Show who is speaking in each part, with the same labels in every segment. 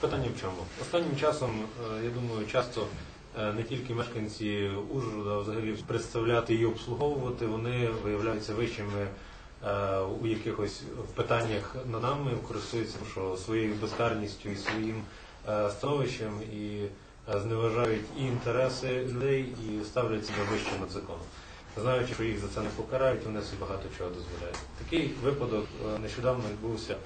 Speaker 1: Питання в чому? Останнім часом, е, я думаю, часто е, не тільки мешканці Ужгорода, а взагалі представляти і обслуговувати, вони виявляються вищими е, у якихось питаннях над нами, користуються що своєю безкарністю і своїм становищем і зневажають і інтереси людей, і ставлять себе вище над законом. Знаючи, що їх за це не покарають, вони собі багато чого дозволяють. Такий випадок нещодавно відбувся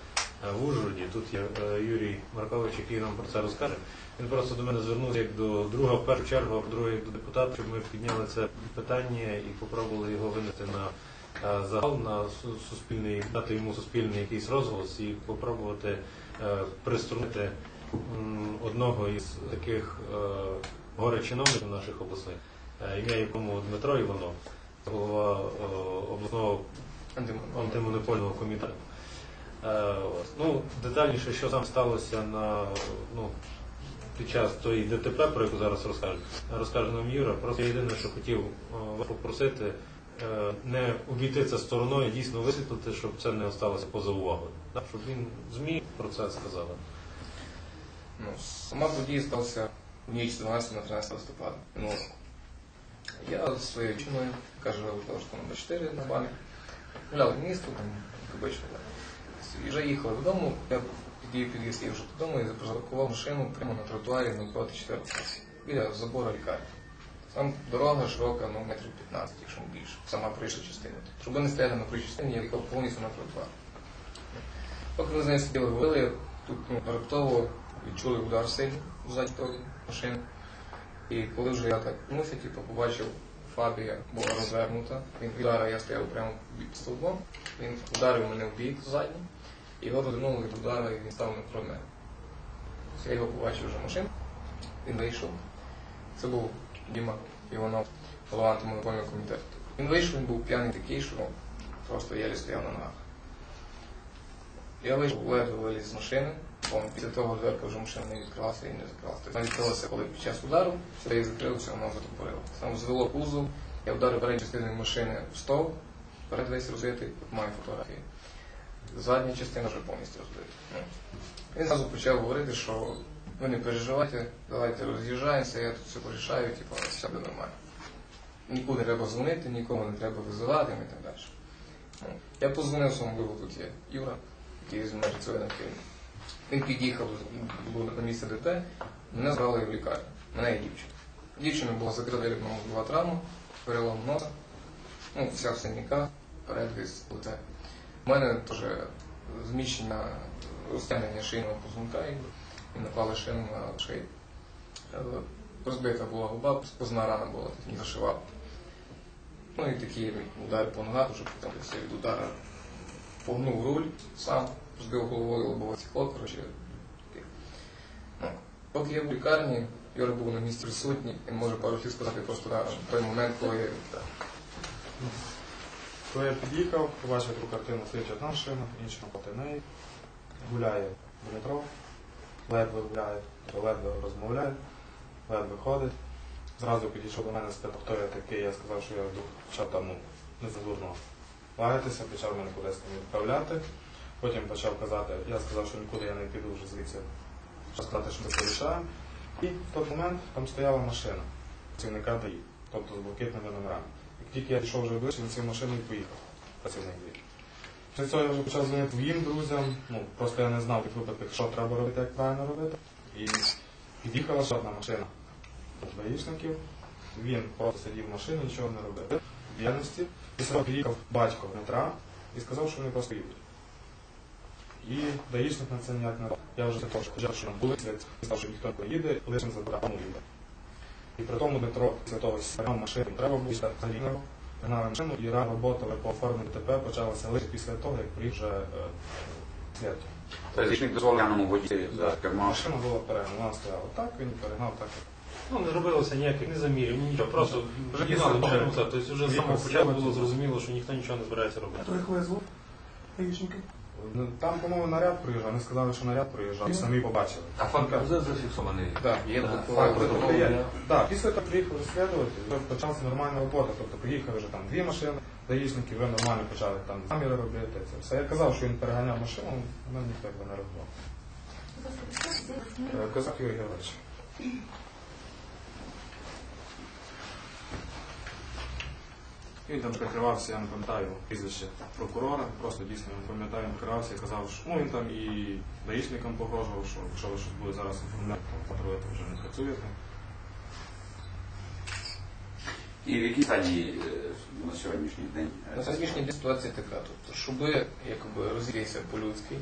Speaker 1: в Ужгороді. Тут є е, Юрій Маркович, який нам про це розкаже. Він просто до мене звернувся як до друга в першу чергу, а по-друге, як до депутата, щоб ми підняли це питання і попробували його винести на е, загал, на суспільний, дати йому суспільний якийсь розголос і попробувати е, приструнити одного із таких е, горе-чиновників наших обласних, е, ім'я якому Дмитро Іванов, голова е, обласного антимонопольного комітету. Е. Ну, детальніше, що там сталося на, ну, під час тої ДТП, про яку зараз розкаже, розкаже нам Юра. Просто єдине, що хотів е, вас попросити, е, не обійти це стороною, дійсно висвітлити, щоб це не осталося поза увагою. Щоб він ЗМІ про це сказали.
Speaker 2: Ну, сама подія сталася в ніч з 12 на 13 листопада. Ну, я зі своєю дівчиною, яка живе в Талашку номер 4 на балі, гуляли в місто, там, кабичку. Вже їхали додому, я під'їв під'їзд, я вже додому і запаркував машину прямо на тротуарі напроти 4 біля забору лікарні. Там дорога широка, ну, метрів 15, якщо не більше, сама проїжджа частина. Щоб не стояли на проїжджій частині, я їхав повністю на тротуар. Поки ми з нею сиділи говорили, тут ну, раптово відчули удар сильний ззаді машини. І коли вже я так мусив, типу, побачив, Фабія була розвернута, він удара, я стояв прямо під стовбом, він ударив мене в бік задній, його розвернули від удара, і він став напроти мене. Я його побачив вже машину, він вийшов. Це був Діма Іванов, голова антимонопольного комітету. Він вийшов, він був п'яний такий, що просто єлі стояв на ногах. Я вийшов, ледве виліз з машини, після того дверка вже машина не відкрилася і не закрилася. Вона відкрилася, коли під час удару, все її закрилося, воно затопорило. Там звело кузов, я вдарив передню частину машини в стовп, перед весь розбитий, маю фотографії. Задня частина вже повністю розбита. Ну. Він зразу почав говорити, що ви не переживайте, давайте роз'їжджаємося, я тут все порішаю, типу, все буде нормально. Нікуди не треба дзвонити, нікого не треба визивати і так далі. Ну, Я позвонив своєму тут є Юра, який зі мною працює. Він під'їхав на місце ДТ, мене забрали в лікарню. Мене і дівчина. Дівчина була закрита рівно два травми, перелом носа, ну, вся в синяках, передвіз, лице. У мене теж зміщення розтягнення шийного позвонка, і наклали шину на шию. Е, Розбита була губа, сквозна рана була, не зашивав. Ну і такі удари по ногах, вже потім від удара погнув руль сам, розбив головою лобове стекло, коротше. Ну, поки я в лікарні, Юра був на місці присутній, він може пару слів сказати просто на той момент, коли
Speaker 3: Коли я під'їхав, побачив таку картину, стоїть одна машина, інша проти неї. Гуляє Дмитро, ледве гуляє, ледве розмовляє, ледве ходить. Зразу підійшов до мене, спитав, хто я такий, я сказав, що я почав там ну, незадурно лаятися, почав мене кудись там відправляти. Потім почав казати, я сказав, що нікуди я не піду вже звідси. Почав сказати, що ми порішаємо. І в той момент там стояла машина працівника ДАІ, тобто з блакитними номерами. Тільки я дійшов вже ближче, він цією машиною поїхав, працівник ДАІ. Після цього я вже почав дзвонити своїм друзям, ну просто я не знав в випадках, що треба робити, як правильно робити. І під'їхала ще одна машина даїшників. Він просто сидів в машині, нічого не робив. В діяльності. Після того під'їхав батько Дмитра і сказав, що вони просто їдуть. І даїшник на це ніяк не. Я вже теж почав, що на вулиці, сказав, що ніхто не поїде, лише забрав. І при тому Дмитро після того сняв машину, треба було загнав, гнав машину, і робота по оформленню ТП почалася лише після того, як приїхав вже е, слід.
Speaker 4: Тобто річник дозволив п'яному водію за кермо.
Speaker 3: Машина була перегнана, вона стояла так, він перегнав так.
Speaker 1: Ну, не робилося ніяких не замірів, ні нічого. Просто вже пізнали
Speaker 3: вже.
Speaker 1: Тобто вже з самого початку було зрозуміло, що ніхто нічого не збирається робити.
Speaker 5: Хто їх визвав? Гаїшники?
Speaker 3: Ну, Там, по-моєму, наряд приїжджав, вони сказали, що наряд приїжджав, і самі побачили.
Speaker 4: А факт зафіксований.
Speaker 2: Так, є
Speaker 3: Так,
Speaker 4: Факт
Speaker 3: тобто є. Так, після того приїхали слідувати, вже почалася нормальна робота. Тобто приїхали вже там дві машини, даїшники вже нормально почали там заміри робити. Це все. Я казав, що він переганяв машину, але ніхто якби не
Speaker 6: ласка, представтеся,
Speaker 3: Е, Козак Юрій Георгійович. Він там прикривався, я не пам'ятаю прізвище прокурора, просто дійсно не пам'ятаю, він прикривався і казав, що ну він там і даїшникам погрожував, що якщо ви щось буде зараз оформляти, то патрули то вже не працюєте.
Speaker 4: І в якій стадії е, на сьогоднішній день?
Speaker 2: На сьогоднішній день ситуація така, тобто, щоб якби розігрівся по-людськи.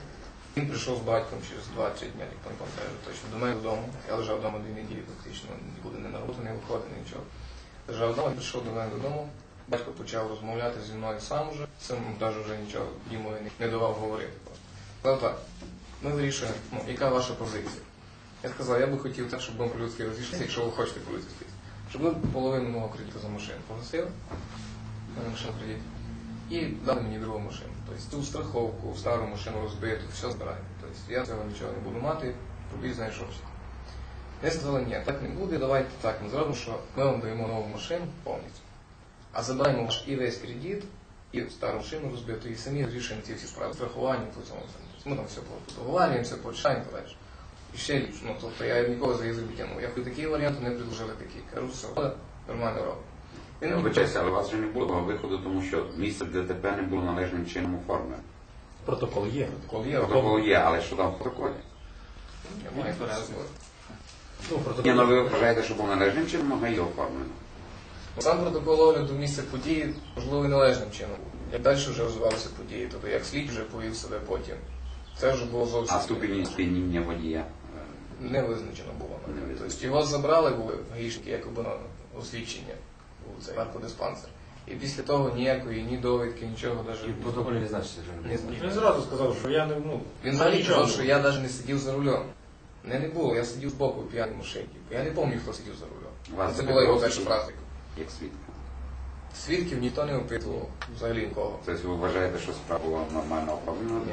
Speaker 2: Він прийшов з батьком через 2-3 дні, як пан каже, точно до мене додому. Я лежав вдома дві неділі, фактично, нікуди не на роботу, не виходив, нічого. Лежав вдома, прийшов до мене додому. Батько почав розмовляти зі мною сам уже, сам навіть вже нічого йому не давав говорити. Сказав так, ми вирішуємо, ну, яка ваша позиція. Я сказав, я би хотів так, щоб ми по-людськи розійшлися, якщо ви хочете по-людськи розійшлися. Щоб ви половину мого кредиту за машину погасили, в мене машина кредит, і дали мені другу машину. Тобто ту страховку, стару машину розбиту, все збираємо. Тобто я цього нічого не буду мати, знає, що хочете. Вони ні, так не буде, давайте так, ми зробимо, що ми вам даємо нову машину повністю. А забираємо ваш і весь кредит, і стару машину розбиту, і самі вирішуємо ці всі справи. Страхування по цьому. Тобто Ми там все договарюємо, все починаємо і далі. І ще ліпше. Ну, тобто я нікого за язик не тягнув. Я хоч такий варіант, вони предложили такий. Кажу, все, нормально робимо. Він
Speaker 4: Я але у вас вже не було того виходу, тому що місце ДТП не було належним чином оформлене.
Speaker 1: Протокол є.
Speaker 2: Протокол є,
Speaker 4: Протокол є, але що там в протоколі?
Speaker 2: я маю
Speaker 3: Тверезий.
Speaker 2: протокол.
Speaker 1: Ну,
Speaker 4: Ні, ну ви вважаєте, що був належним чином, а ГАІ оформлено.
Speaker 2: Сам протокол огляду місця події, можливо, і належним чином. Як далі вже розвивалися події, тобто як слід вже повів себе потім. Це вже було зовсім
Speaker 4: А ступінь сп'яніння водія.
Speaker 2: не визначено було. Тобто його забрали були гаїшники якоби на освідчення у цей наркодиспансер. І після того ніякої ні довідки, нічого навіть
Speaker 6: І в протоколі не значиться, що
Speaker 2: не знаю.
Speaker 1: Він зразу сказав, що я не ну,
Speaker 2: Він взагалі
Speaker 1: нічого.
Speaker 2: казав, що я навіть не сидів за рулем. Не, не було, я сидів збоку в п'яній машині. Я не пам'ятаю, хто сидів за рулем. Це була його перша практика.
Speaker 4: Як свідка.
Speaker 2: Свідків ніхто не опитував, взагалі нікого.
Speaker 4: Тобто ви вважаєте, що справа була нормально оформлена?
Speaker 2: Ні.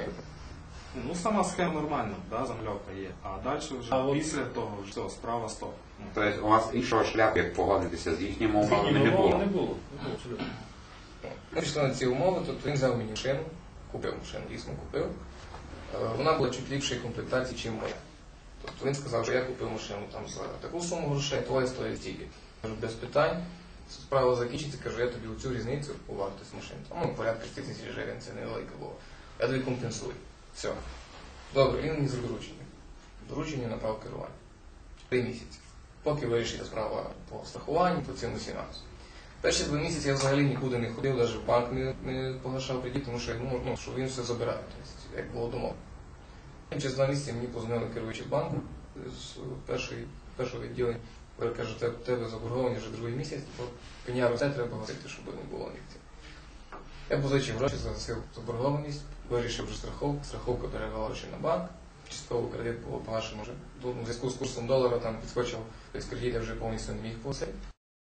Speaker 3: Ну, сама схема нормальна, да, замальовка є. А далі вже
Speaker 1: А от-
Speaker 3: після того вже все, справа стоп. Ну,
Speaker 4: Тобто у вас іншого шляху, як погодитися з їхніми умовами, не було.
Speaker 1: не було. Не було абсолютно.
Speaker 2: Ми пішли на ці умови, тобто він взяв мені машину, купив машину, дійсно купив. Е, Вона була чуть ліпшої комплектації, ніж моя. Тобто він сказав, що я купив машину там за таку суму грошей, твоє стоїть стільки. Без питань. Справа закінчиться, кажу, я тобі оцю різницю у вартості машини. Там ну, порядка 6 тисяч гривень, це невелика була. Я тобі компенсую. Все. Добре, він мені зробив доручення. Доручення на право керування. Три місяці. Поки вирішиться справа по страхуванню, по цим усім фінансам. Перші два місяці я взагалі нікуди не ходив, навіть в банк не, не погашав кредит, тому що я думав, ну, що він все забирає, тобто, як було домов. Через два місяці мені позвонили керуючі банку з першої, першого відділення. Вони кажуть, в тебе заборговані вже другий місяць, бо пеняро це треба гасити, щоб не було нігде. Я позичив гроші, загасив заборгованість, вирішив вже страховку, страховка перевела ще на банк, частково кредит було погашено вже. Тут, У зв'язку з курсом долара там підскочив, тобто кредит я вже повністю не міг погасити.